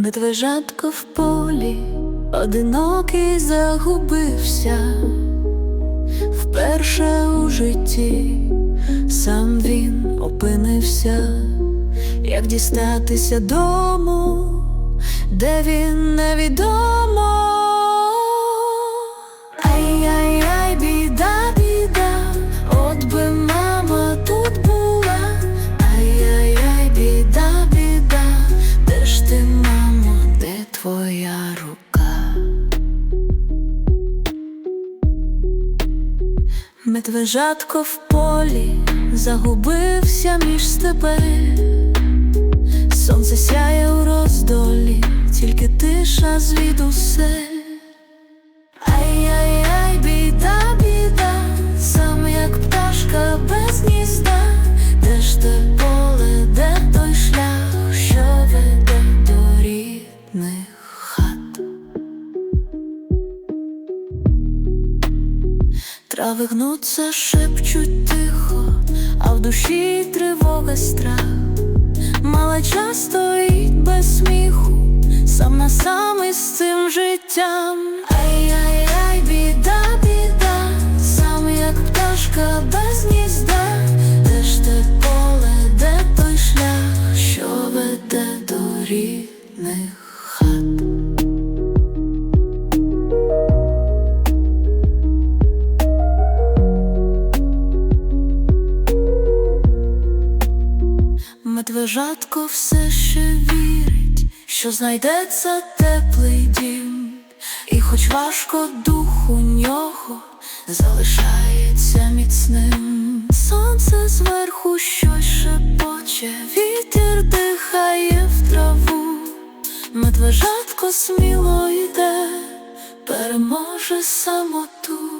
Медвежатко в полі, одинокий загубився, вперше у житті сам він опинився, як дістатися дому, де він невідомо. Медвежатко в полі загубився між степи, сонце сяє у роздолі, тільки тиша звідусе. Трави гнуться, шепчуть тихо, а в душі тривога страх. Малеча стоїть без сміху, сам на сам із цим життям. Ай-яй-яй, біда, біда, сам як пташка без гнізда, де ж те поле, де той шлях, що веде до рідних хат. Медвежатко все ще вірить, що знайдеться теплий дім, і хоч важко дух у нього залишається міцним. Сонце зверху щось шепоче, вітер дихає в траву, медвежатко сміло йде, переможе самоту.